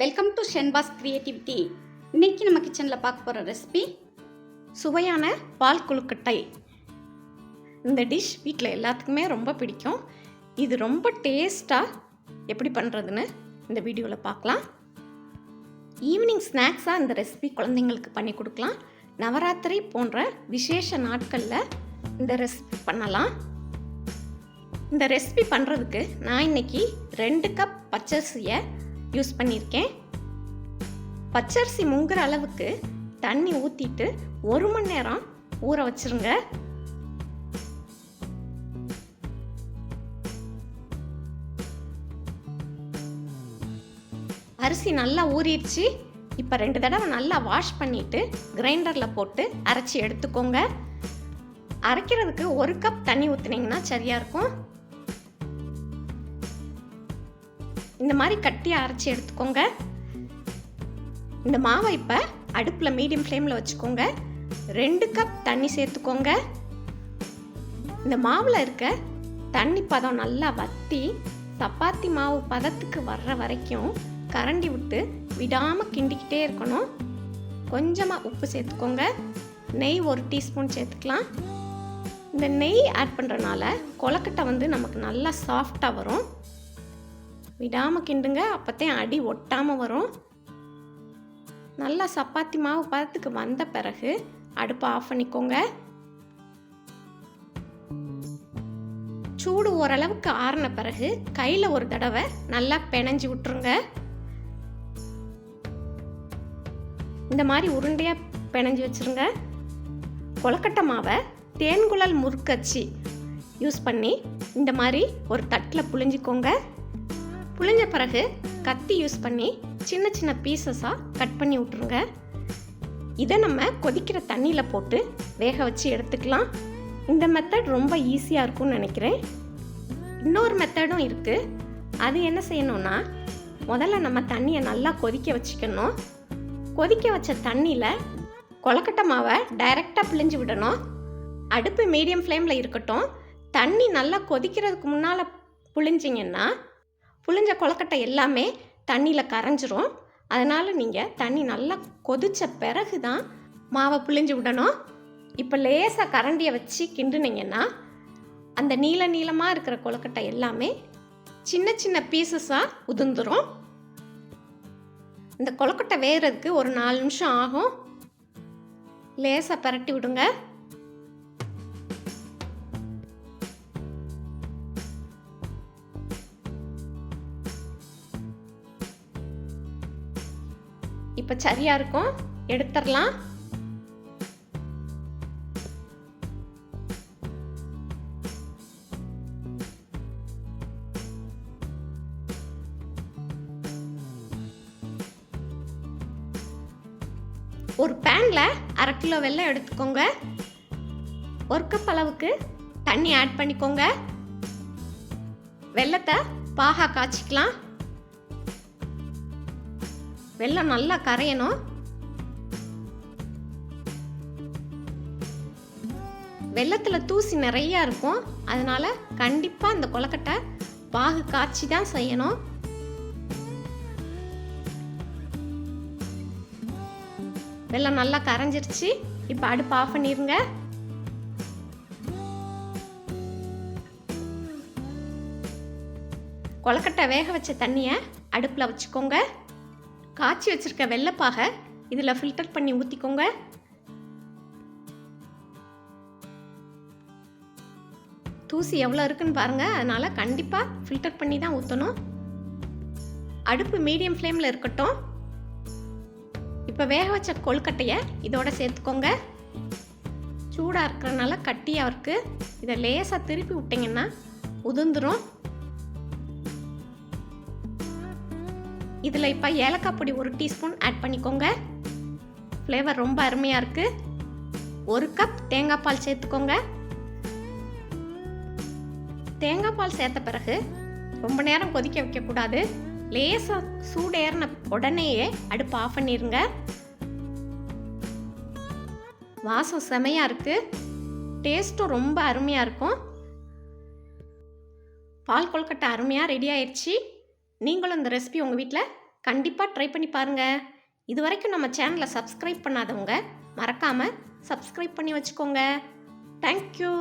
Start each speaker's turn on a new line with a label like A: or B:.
A: Welcome to Shenba's creativity இன்னைக்கு நம்ம கிச்சனில் பார்க்க போகிற ரெசிபி
B: சுவையான பால் குழுக்கட்டை. இந்த டிஷ் வீட்டில் எல்லாத்துக்குமே ரொம்ப பிடிக்கும். இது ரொம்ப டேஸ்ட்டாக எப்படி பண்ணுறதுன்னு இந்த வீடியோவில் பார்க்கலாம். ஈவினிங் ஸ்நாக்ஸாக இந்த ரெசிபி குழந்தைங்களுக்கு பண்ணி கொடுக்கலாம். நவராத்திரி போன்ற விசேஷ நாட்களில் இந்த ரெசிபி பண்ணலாம். இந்த ரெசிபி பண்ணுறதுக்கு நான் இன்னைக்கு ரெண்டு கப் பச்சரிசியை யூஸ் பண்ணியிருக்கேன் பச்சரிசி முங்குற அளவுக்கு தண்ணி ஊற்றிட்டு ஒரு மணி நேரம் ஊற வச்சிருங்க. அரிசி நல்லா ஊறிடுச்சு. இப்போ ரெண்டு தடவை நல்லா வாஷ் பண்ணிட்டு கிரைண்டரில் போட்டு அரைச்சி எடுத்துக்கோங்க. அரைக்கிறதுக்கு ஒரு கப் தண்ணி ஊற்றுனீங்கன்னா சரியாக இருக்கும். இந்த மாதிரி கட்டி அரைச்சி எடுத்துக்கோங்க. இந்த மாவை இப்போ அடுப்பில் மீடியம் ஃப்ளேமில் வச்சுக்கோங்க. ரெண்டு கப் தண்ணி சேர்த்துக்கோங்க. இந்த மாவில் இருக்க தண்ணி பதம் நல்லா வத்தி சப்பாத்தி மாவு பதத்துக்கு வர்ற வரைக்கும் கரண்டி விட்டு விடாமல் கிண்டிக்கிட்டே இருக்கணும். கொஞ்சமாக உப்பு சேர்த்துக்கோங்க. நெய் ஒரு டீஸ்பூன் சேர்த்துக்கலாம். இந்த நெய் ஆட் பண்ணுறனால கொலக்கட்டை வந்து நமக்கு நல்லா சாஃப்டாக வரும். விடாமல் கிண்டுங்க. அப்போத்தையும் அடி ஒட்டாமல் வரும். நல்லா சப்பாத்தி மாவு பதத்துக்கு வந்த பிறகு அடுப்பை ஆஃப் பண்ணிக்கோங்க. சூடு ஓரளவுக்கு ஆறின பிறகு கையில் ஒரு தடவை நல்லா பிணைஞ்சி விட்டுருங்க. இந்த மாதிரி உருண்டையாக பிணைஞ்சி வச்சுருங்க. கொலக்கட்டை மாவை தேன்குழல் முறுக்கச்சி யூஸ் பண்ணி இந்த மாதிரி ஒரு தட்டில் புழிஞ்சிக்கோங்க. புழிஞ்ச பிறகு கத்தி யூஸ் பண்ணி சின்ன சின்ன பீசஸாக கட் பண்ணி விட்ருங்க இதை நம்ம கொதிக்கிற தண்ணியில் போட்டு வேக வச்சு எடுத்துக்கலாம். இந்த மெத்தட் ரொம்ப ஈஸியாக இருக்கும்னு நினைக்கிறேன். இன்னொரு மெத்தடும் இருக்குது அது என்ன செய்யணும்னா முதல்ல நம்ம தண்ணியை நல்லா கொதிக்க வச்சுக்கணும். கொதிக்க வச்ச தண்ணியில் கொலக்கட்டை மாவை டைரெக்டாக பிழிஞ்சு விடணும். அடுப்பு மீடியம் ஃப்ளேமில் இருக்கட்டும். தண்ணி நல்லா கொதிக்கிறதுக்கு முன்னால் புழிஞ்சிங்கன்னா புழிஞ்ச கொலக்கட்டை எல்லாமே தண்ணியில் கரைஞ்சிரும். அதனால் நீங்கள் தண்ணி நல்லா கொதித்த பிறகு தான் மாவை புளிஞ்சு விடணும். இப்போ லேசாக கரண்டியை வச்சு கிண்டுனீங்கன்னா அந்த நீல நீளமாக இருக்கிற கொலக்கட்டை எல்லாமே சின்ன சின்ன பீசஸாக உதிர்ந்துடும் இந்த கொலக்கட்டை வேகிறதுக்கு ஒரு நாலு நிமிஷம் ஆகும். லேசாக பரட்டி விடுங்க. இப்போ சரியாக இருக்கும். எடுத்துடலாம். ஒரு பேனில் அரை கிலோ வெள்ளம் எடுத்துக்கோங்க. ஒரு கப் அளவுக்கு தண்ணி ஆட் பண்ணிக்கோங்க. வெள்ளத்தை பாகா காய்ச்சிக்கலாம். வெள்ளம் நல்லா கரையணும். வெள்ளத்தில் தூசி நிறையா இருக்கும். அதனால் கண்டிப்பாக அந்த கொலக்கட்டை பாகு காய்ச்சி தான் செய்யணும். வெள்ளம் நல்லா கரைஞ்சிருச்சு. இப்போ அடுப்பு ஆஃப் பண்ணிடுங்க கொலக்கட்டை வேக வச்ச தண்ணியை அடுப்பில் வச்சுக்கோங்க. காய்ச்சி வச்சிருக்க வெள்ளைப்பாக இதில் ஃபில்டர் பண்ணி ஊற்றிக்கோங்க தூசி எவ்வளோ இருக்குன்னு பாருங்கள் அதனால் கண்டிப்பாக ஃபில்டர் பண்ணி தான் ஊற்றணும் அடுப்பு மீடியம் ஃப்ளேமில் இருக்கட்டும். இப்போ வேக வச்ச கொழுக்கட்டையை இதோட சேர்த்துக்கோங்க. சூடாக இருக்கிறனால கட்டியாக இருக்குது இதை லேசாக திருப்பி விட்டிங்கன்னா உதிர்ந்துடும் இதில் இப்போ ஏலக்காய் பொடி ஒரு டீஸ்பூன் ஆட் பண்ணிக்கோங்க. ஃப்ளேவர் ரொம்ப அருமையாக இருக்குது ஒரு கப் தேங்காய் பால் சேர்த்துக்கோங்க. தேங்காய் பால் சேர்த்த பிறகு ரொம்ப நேரம் கொதிக்க வைக்கக்கூடாது. லேசாக சூடேறின உடனேயே அடுப்பு ஆஃப் பண்ணிடுங்க வாசம் செமையாக இருக்குது டேஸ்ட்டும் ரொம்ப அருமையாக இருக்கும். பால் கொழுக்கட்டை அருமையாக ரெடி ஆயிடுச்சு நீங்களும் இந்த ரெசிபி உங்கள் வீட்டில் கண்டிப்பாக ட்ரை பண்ணி பாருங்கள் இது வரைக்கும் நம்ம சேனலை சப்ஸ்கிரைப் பண்ணாதவங்க மறக்காமல் சப்ஸ்கிரைப் பண்ணி வச்சுக்கோங்க. தேங்க்யூ